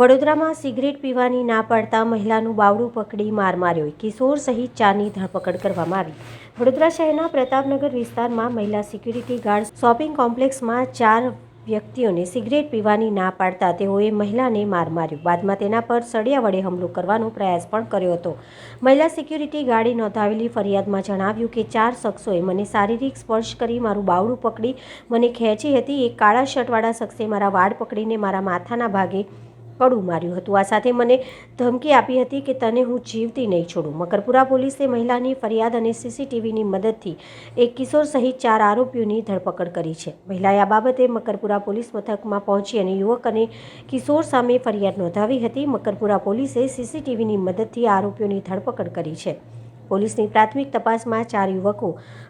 વડોદરામાં સિગરેટ પીવાની ના પાડતા મહિલાનું બાવડું પકડી માર માર્યો. કિશોર સહિત ચારની ધરપકડ કરવામાં આવી. વડોદરા શહેરના પ્રતાપનગર વિસ્તારમાં મહિલા સિક્યુરિટી ગાર્ડ શોપિંગ કોમ્પ્લેક્સમાં ચાર વ્યક્તિઓને સિગરેટ પીવાની ના પાડતા તેઓએ મહિલાને માર માર્યો. બાદમાં તેના પર સળિયા વડે હુમલો કરવાનો પ્રયાસ પણ કર્યો હતો. મહિલા સિક્યુરિટી ગાર્ડે નોંધાવેલી ફરિયાદમાં જણાવ્યું કે ચાર શખ્સોએ મને શારીરિક સ્પર્શ કરી મારું બાવડું પકડી, મને ખેંચી હતી, એક કાળા શર્ટવાળા શખ્સે મારા વાળ પકડીને મારા માથાના ભાગે કડું માર્યું હતું. આ સાથે મને ધમકી આપી હતી કે તને હું જીવતી નહીં છોડું. મકરપુરા પોલીસે મહિલાની ફરિયાદ અને સીસીટીવીની મદદથી એક કિશોર સહિત ચાર આરોપીઓની ધરપકડ કરી છે. મહિલાએ આ બાબતે મકરપુરા પોલીસ મથકમાં પહોંચી અને યુવક અને કિશોર સામે ફરિયાદ નોંધાવી હતી. મકરપુરા પોલીસે સીસીટીવીની મદદથી આરોપીઓની ધરપકડ કરી છે. પોલીસની પ્રાથમિક તપાસમાં ચાર યુવકો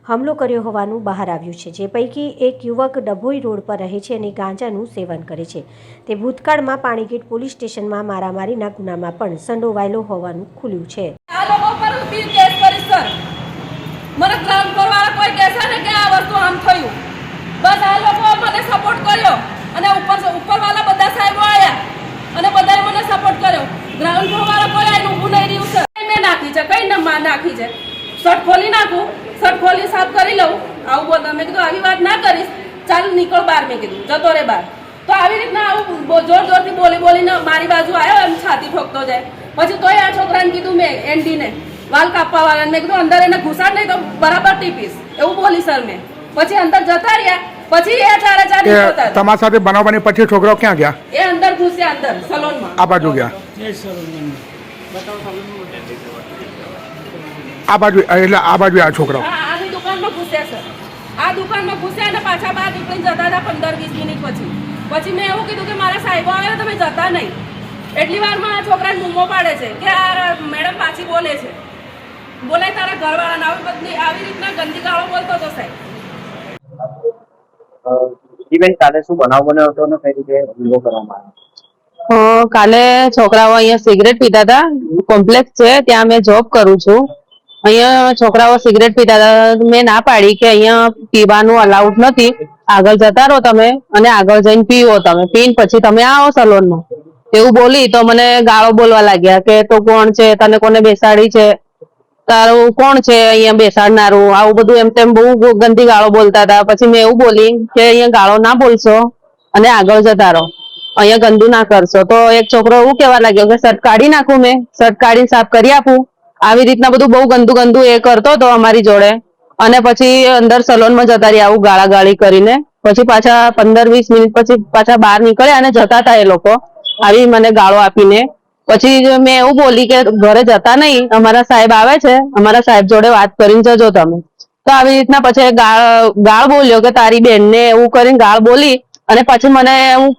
હુમલો કર્યો હોવાનું બહાર આવ્યું છે, જે પૈકી એક યુવક ડભોઈ રોડ પર રહે છે અને ગાંજાનું સેવન કરે છે. તે ભૂતકાળમાં પાણીગીટ પોલીસ સ્ટેશનમાં મારામારીના ગુનામાં પણ સંડોવાયેલો હોવાનું ખુલ્યું છે. મને ગ્રાઉન્ડ સપોર્ટ કર્યો અને ઉપર ઉપરવાળા બધા સાહેબો આવ્યા અને બધાએ મને સપોર્ટ કર્યો. નહીં ન માં નાખી છે. શર્ટ ખોલી નાખું શર્ટ ખોલી સાફ કરી લઉં. આવું બોલ મેં કીધું આવી વાત ના કરીશ. ચાલ નીકળ બહાર મેં કીધું. જતો રે બહાર. તો આવી રીતના આવું જોર જોરથી બોલી બોલીને મારી બાજુ આવ્યો એમ છાતી ઠોકતો જાય. પછી તોય આ છોકરાને કીધું મેં એન્ડીને વાલ કાપવા વાળાને મેં કીધું અંદર એને ઘુસાડ નહીં તો બરાબર ટીપીશ. એવું બોલી સર મેં. પછી અંદર જતા રહ્યા. પછી એ ચારે ચાર તમારા સાથે બનાવવાની પછી છોકરાઓ ક્યાં ગયા? એ અંદર ઘૂસ્યા અંદર સલોનમાં. આ બાજુ ગયા. આ બાજુ એટલે આ બાજુ આ છોકરાઓ. આની દુકાનમાં ઘૂસ્યા સર આ દુકાનમાં ઘૂસ્યા અને પાછા બહાર નીકળીને જતા હતા પંદર વીસ મિનિટ પછી. પછી મેં એવું કીધું કે મારા સાહેબો આવે તમે જતા નહીં. એટલી વારમાં આ છોકરાને બૂમો પાડે છે કે આ મેડમ પાછી બોલે છે. બોલાય તારા ઘરવાળાને આવી બધી આવી રીતના ગંદી ગાળો બોલતો હતો સાહેબ. કાલે શું બનાવ બન્યો હતો અને કઈ રીતે હુમલો કરવામાં આવ્યો? કાલે છોકરાઓ અહીંયા સિગરેટ પીતા હતા. કોમ્પ્લેક્સ છે ત્યાં મેં જોબ કરું છું. અહીંયા છોકરાઓ સિગરેટ પીતા હતા. મેં ના પાડી કે અહીંયા પીવાનું અલાઉડ નથી. આગળ જતા રહો તમે અને આગળ જઈને પીવો તમે. પીને પછી તમે આવો સલોનમાં. એવું બોલી તો મને ગાળો બોલવા લાગ્યા કે તો કોણ છે? તને કોને બેસાડી છે? તારું કોણ છે અહીંયા બેસાડનારું? આવું બધું એમ તેમ બહુ ગંદી ગાળો બોલતા હતા. પછી મેં એવું બોલી કે અહીંયા ગાળો ના બોલશો અને આગળ જતા રહો. અહીંયા ગંદુ ના કરશો. તો એક છોકરો એવું કેવા લાગ્યો કે શર્ટ કાઢી નાખું મેં. શર્ટ કાઢીને સાફ કરી આપું. આવી રીતના બધું બહુ ગંદુ ગંદુ એ કરતો હતો અમારી જોડે. અને પછી અંદર સલોનમાં જતા રહ્યા આવું ગાળા ગાળી કરીને. પછી પાછા પંદર વીસ મિનિટ પછી પાછા બહાર નીકળ્યા અને જતા હતા એ લોકો. આવી મને ગાળો આપીને. પછી મેં એવું બોલી કે ઘરે જતા નહીં, અમારા સાહેબ આવે છે, અમારા સાહેબ જોડે વાત કરીને જજો તમે. તો આવી રીતના પછી ગાળ ગાળ બોલ્યો કે તારી બેનને એવું કરીને ગાળ બોલી અને પછી મને હું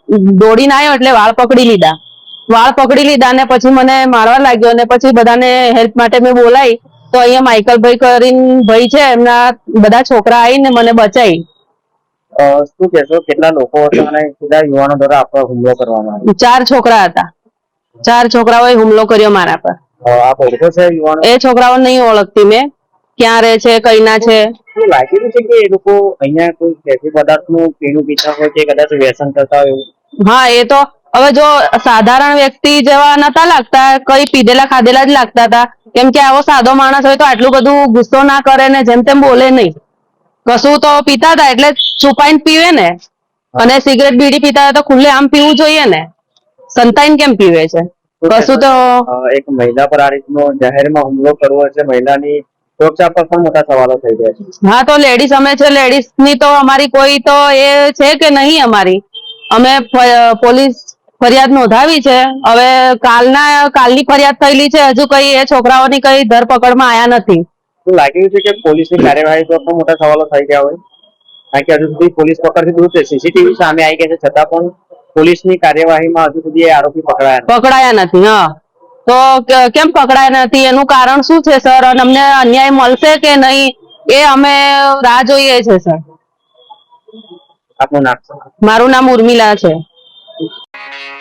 દોડીને આવ્યો એટલે વાળ પકડી લીધા. વાળ પકડી લીધા ને પછી મને મારવા લાગ્યો અને પછી બધાને હેલ્પ માટે મેં બોલાઈ તો અહીંયા માઇકલભાઈ કરીને ભાઈ છે એમના બધા છોકરા આવીને મને બચાવી. શું કેશો કેટલા લોકો હતા અને કેટલા યુવાનો દ્વારા આપવા હુમલો કરવામાં આવ્યો? ચાર છોકરા હતા. ચાર છોકરાઓએ હુમલો કર્યો મારા પર. આપ ઓળખો છો યુવાનો? એ છોકરાઓ નહીં ઓળખતી મેં. ક્યાં રહે છે કઈના છે. શું લાગી છે કે એ લોકો અહીંયા કોઈ પદાર્થનું પીણું પીતા હોય કે કદાચ વ્યસન કરતા હોય હા એ તો હવે જો સાધારણ વ્યક્તિ જેવા નતા લાગતા કઈ પીધેલા ખાધેલા જ લાગતા હતા. કેમ કે આવો સાદો માણસ હોય તો આટલું બધું ગુસ્સો ના કરે ને જેમ તેમ બોલે નહીં. કશું તો પીતા હતા એટલે છુપાઈને પીવે ને. અને સિગરેટ બીડી પીતા હતા તો ખુલ્લે આમ પીવું જોઈએ ને. સંતાઈને કેમ પીવે છે? કશું તો એક મહિલા પર આ રીતનો જાહેરમાં હુમલો કરવો છે. મહિલાની સુરક્ષા પર પણ મોટા સવાલો થઈ ગયા છે. હા તો લેડીઝ અમે છે લેડીઝની તો અમારી કોઈ તો એ છે કે નહીં અમારી? અમે પોલીસ ફરિયાદ નોંધાવી છે? હવે કાલના કાલની ફરિયાદ થયેલી છે? હજુ કઈ એ છોકરાઓની કઈ ધરપકડમાં આયા નથી? લાગ્યું લાગી રહ્યું છે કે પોલીસની કાર્યવાહી પર પણ મોટા સવાલો થઈ ગયા હોય. કારણ કે હજુ સુધી પોલીસ પકડથી દૂર છે. સીસીટીવી સામે આવી ગયા છે. છતાં પણ પોલીસની કાર્યવાહીમાં હજુ સુધી આરોપી પકડાયા પકડાયા નથી હા. તો કેમ પકડાયા નથી? એનું કારણ શું છે સર? અને અમને અન્યાય મળશે કે નહીં? એ અમે રાહ જોઈએ છે સર. આપનું નામ? મારું નામ ઉર્મિલા છે. Obrigado.